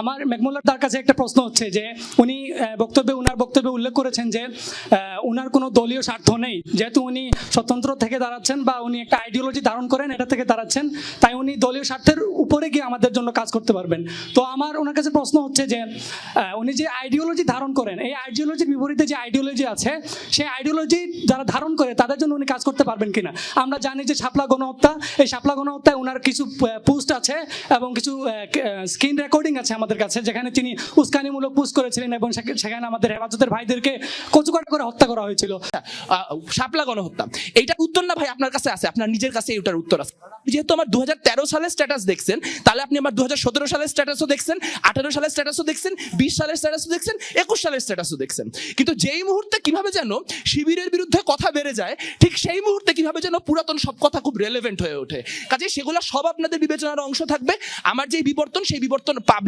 আমার মেঘমুল্লার তার কাছে একটা প্রশ্ন হচ্ছে যে উনি বক্তব্যে, উনার বক্তব্যে উল্লেখ করেছেন যে উনার কোনো দলীয় স্বার্থ নেই। যেহেতু উনি স্বতন্ত্র থেকে দাঁড়াচ্ছেন বা উনি একটা আইডিওলজি ধারণ করেন, এটা থেকে দাঁড়াচ্ছেন, তাই উনি দলীয় স্বার্থের উপরে গিয়ে আমাদের জন্য কাজ করতে পারবেন। তো আমার ওনার কাছে প্রশ্ন হচ্ছে যে উনি যে আইডিওলজি ধারণ করেন, এই আইডিওলজির বিপরীতে যে আইডিওলজি আছে, সেই আইডিওলজি যারা ধারণ করে, তাদের জন্য উনি কাজ করতে পারবেন কিনা? আমরা জানি যে শাপলা গণহত্যা, এই শাপলা গণহত্যায় ওনার কিছু পোস্ট আছে এবং কিছু স্ক্রিন রেকর্ডিং আছে আমাদের কাছে, যেখানে তিনি উস্কানিমূলক পোস্ট করেছিলেন এবং সেখানে আমাদের হেফাজতের ভাইদেরকে কচুকাটা করে হত্যা করা হয়েছিল। শাপলা গণহত্যা, এইটার উত্তর না ভাই আপনার কাছে আছে? আপনার নিজের কাছে এটার উত্তর আছে। যেহেতু আমার দু হাজার তেরো সালের স্ট্যাটাস দেখছেন তাহলে আপনি আমার দু সালের স্ট্যাটাসও দেখছেন, আঠারো সালের স্ট্যাটাসও দেখছেন, বিশ সালের স্ট্যাটাসও দেখছেন, একুশ সালের স্ট্যাটাসও দেখছেন। কিন্তু যেই মুহূর্তে কীভাবে যেন শিবিরের বিরুদ্ধে কথা বেড়ে যায়, ঠিক সেই মুহূর্তে কীভাবে যেন পুরাতন সব কথা খুব রেলেভেন্ট হয়ে ওঠে। কাজে সেগুলো সব আপনাদের বিবেচনার অংশ থাকবে। আমার যেই বিবর্তন, সেই বিবর্তন পাবলিক